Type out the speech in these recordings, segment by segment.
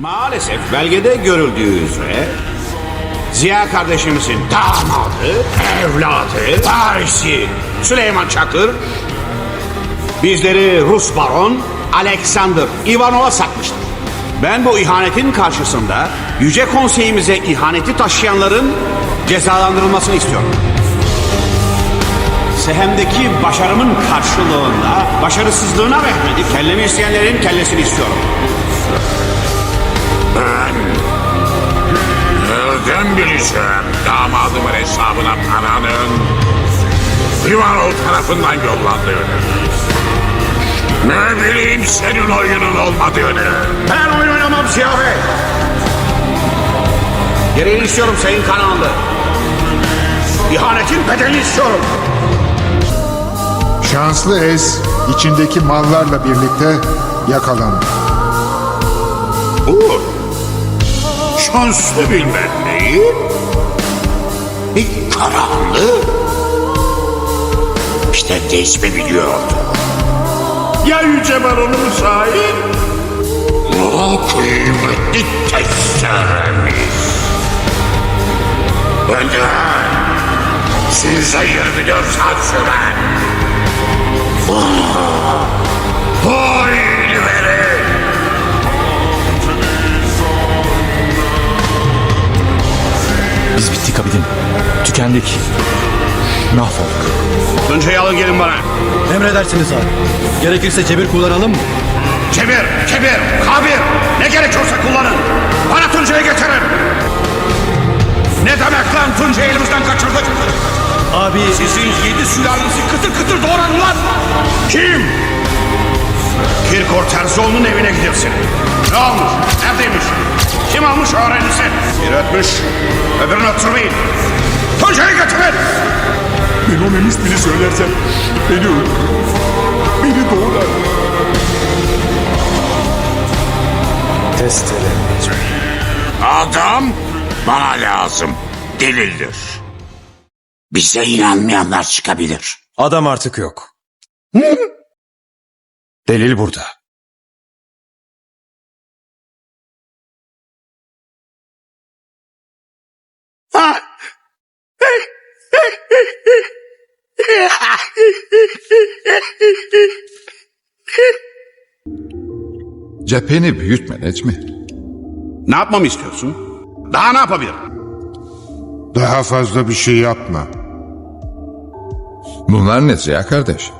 Maalesef belgede görüldüğü üzere Ziya kardeşimizin damadı, evladı, varisi Süleyman Çakır bizleri Rus baron Alexander Ivanov'a satmıştır. Ben bu ihanetin karşısında Yüce Konseyimize ihaneti taşıyanların cezalandırılmasını istiyorum. Sehemdeki başarımın karşılığında başarısızlığına rahmedip kellemi isteyenlerin kellesini istiyorum. Nereden bileceğim damadımın hesabına paranın Ivanov tarafından yollandığını? Ne bileyim senin oyunun olmadığını. Ben oyun oynamam Ziya Bey. Gereğini istiyorum Sayın Kanaanlı. İhanetin bedelini istiyorum. Şanslı Ez içindeki mallarla birlikte yakalandı. Bu şanslı bilmem neyi. Bir karanlı. İşte ismi biliyordu. Ya Yüce Baron'un sahi? O kıymetli testeremiz. Size 24 saat süren Biz bittik abidin. Tükendik. Mahvolduk. Tuncay'ı alın gelin bana. Emredersiniz abi. Gerekirse cebir kullanalım mı? Kebir, kebir, kabir. Ne gerekiyorsa kullanın. Bana Tuncay'ı getirin. Ne demek lan Tuncay'ı elimizden kaçırdık? Abi Sizin yedi sülalenizi kıtır kıtır doğradı lan. Kim? Kirkor Terzioğlu'nun evine gidersin. Ne olmuş? Neredeymiş? Kim almış öğrenirsin? Bir ötmüş, öbürünü öttürmeyin. Tuncay'ı getirin. Ben ismini söylersem beni öldürür. Beni doğrar. Adam bana lazım. Delildir. Bize inanmayanlar çıkabilir. Adam artık yok. Delil burada. Cepheni büyütme Necmi. Ne yapmamı istiyorsun? Daha ne yapabilirim? Daha fazla bir şey yapma. Bunlar ne Ziya kardeş?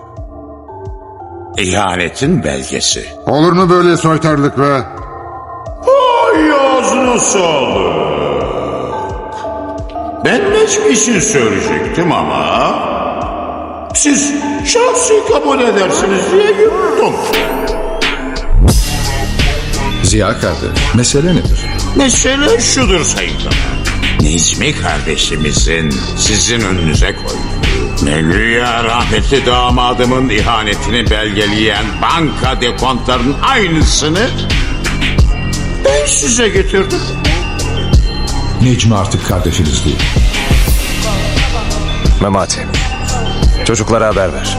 İhanetin belgesi. Olur mu böyle soytarlık be? Ay ağzına sağlık. Ben Necmi için söyleyecektim ama... Siz şahsi kabul edersiniz diye yuttum. Ziya kardeş, mesele nedir? Mesele şudur sayılır. Necmi kardeşimizin sizin önünüze koyduğu Mevlüya rahmetli damadımın ihanetini belgeleyen banka dekontlarının aynısını ben size getirdim. Necmi artık kardeşiniz değil. Memati. Çocuklara haber ver.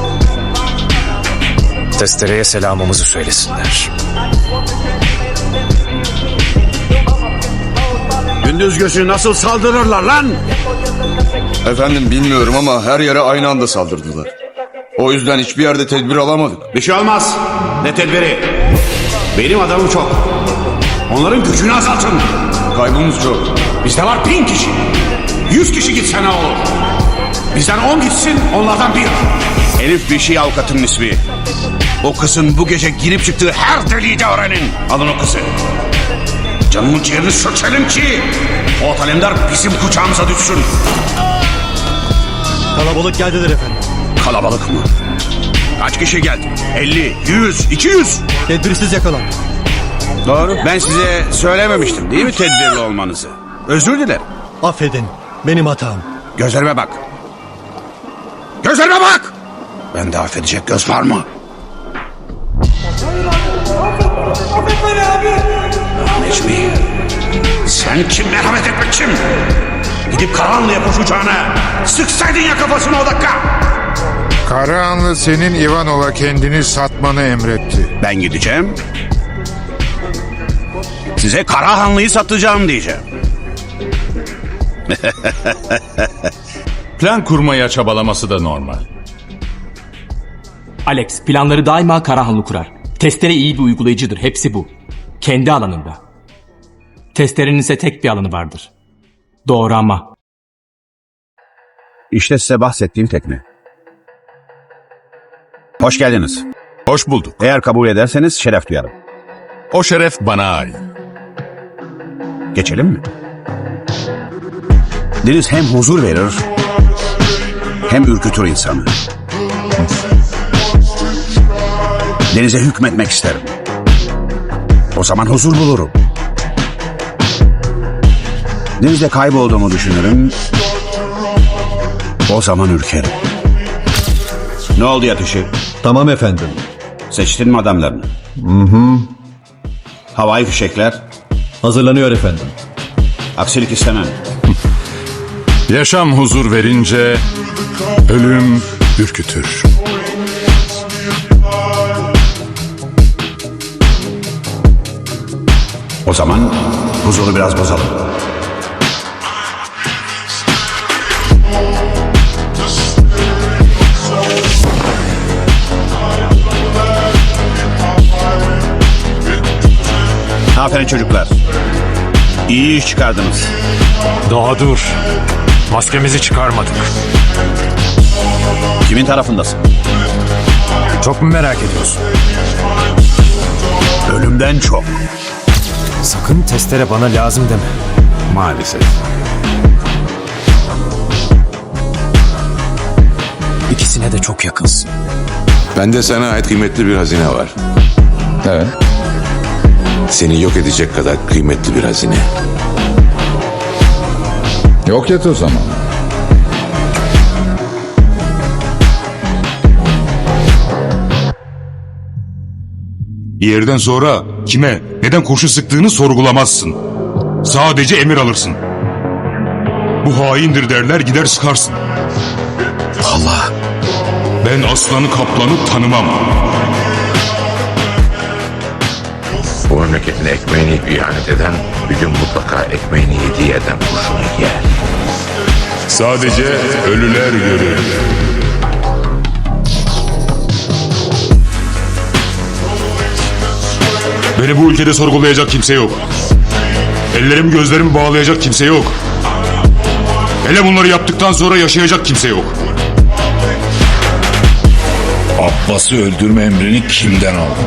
Testereye selamımızı söylesinler. Gündüz gözü nasıl saldırırlar lan? Efendim bilmiyorum ama her yere aynı anda saldırdılar. O yüzden hiçbir yerde tedbir alamadık. Bir şey olmaz. Ne tedbiri? Benim adamım çok. Onların gücünü azaltın. Kaybımız çok. Bizde var bin kişi. Yüz kişi gitse ne olur? Bizden on gitsin, onlardan bir. Elif bir şey avukatının ismi. O kızın bu gece girip çıktığı her deliği de öğrenin. Alın o kızı. Canımın ciğerini sökelim ki o talemdar bizim kucağımıza düşsün. kalabalık geldiler efendim. Kalabalık mı? Kaç kişi geldi? 50, 100, 200. Tedbirsiz yakalandı. Doğru. Ben size söylememiştim değil mi tedbirli olmanızı? Özür dilerim. Affedin. Benim hatam. Gözlerime bak. Gözlerime bak! Bende affedecek göz var mı? Necmi, sen kim merhamet etmek kim? Gidip Karahanlı'ya koşacağına sıksaydın ya kafasına o dakika. Karahanlı senin Ivanov'a kendini satmanı emretti. Ben gideceğim. Size Karahanlı'yı satacağım diyeceğim. Plan kurmaya çabalaması da normal. Alex planları daima Karahanlı kurar. Testere iyi bir uygulayıcıdır. Hepsi bu. Kendi alanında. Testerenin ise tek bir alanı vardır. Doğru ama. İşte size bahsettiğim tekne. Hoş geldiniz. Hoş bulduk. Eğer kabul ederseniz şeref duyarım. O şeref bana ait. Geçelim mi? Deniz hem huzur verir hem ürkütür insanı. Denize hükmetmek isterim. O zaman huzur bulurum. Denizde kaybolduğumu düşünürüm. O zaman ürkerim. Ne oldu yatışı? Tamam efendim. Seçtin mi adamlarını? Hı hı. Havai fişekler, Hazırlanıyor efendim. aksilik istemem. Yaşam huzur verince ölüm ürkütür. O zaman huzuru biraz bozalım. Aferin çocuklar. İyi iş çıkardınız. Daha dur. Maskemizi çıkarmadık. Kimin tarafındasın? Çok mu merak ediyorsun? Ölümden çok. Sakın testere bana lazım deme. Maalesef. İkisine de çok yakınsın. Bende sana ait kıymetli bir hazine var. Evet. Seni yok edecek kadar kıymetli bir hazine. Yok et o zaman. Bir yerden sonra kime, neden kurşun sıktığını sorgulamazsın. Sadece emir alırsın. Bu haindir derler gider sıkarsın. Allah. Ben aslanı kaplanı tanımam. Bu memleketin ekmeğini ihanet eden bir gün mutlaka ekmeğini yediği yerden kurşunu yer. Sadece ölüler görür. Beni bu ülkede sorgulayacak kimse yok. Ellerimi gözlerimi bağlayacak kimse yok. Hele bunları yaptıktan sonra yaşayacak kimse yok. Abbas'ı öldürme emrini kimden aldın?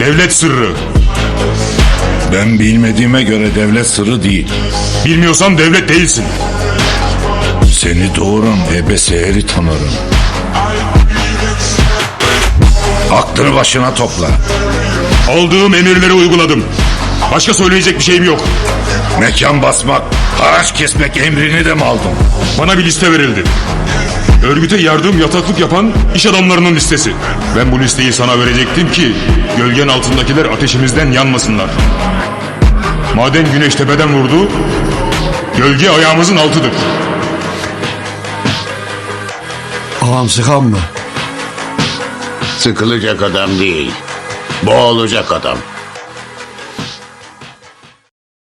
Devlet sırrı. Ben bilmediğime göre devlet sırrı değil. Bilmiyorsan devlet değilsin. Seni doğuran Ebe Seher'i tanırım. Aklını başına topla. Aldığım emirleri uyguladım. Başka söyleyecek bir şeyim yok. Mekan basmak, haraç kesmek emrini de mi aldın? Bana bir liste verildi. Örgüte yardım yataklık yapan iş adamlarının listesi. Ben bu listeyi sana verecektim ki gölgen altındakiler ateşimizden yanmasınlar. Madem güneş tepeden vurdu, gölge ayağımızın altıdır. Ağam sıkan mı? Sıkılacak adam değil. Boğulacak adam.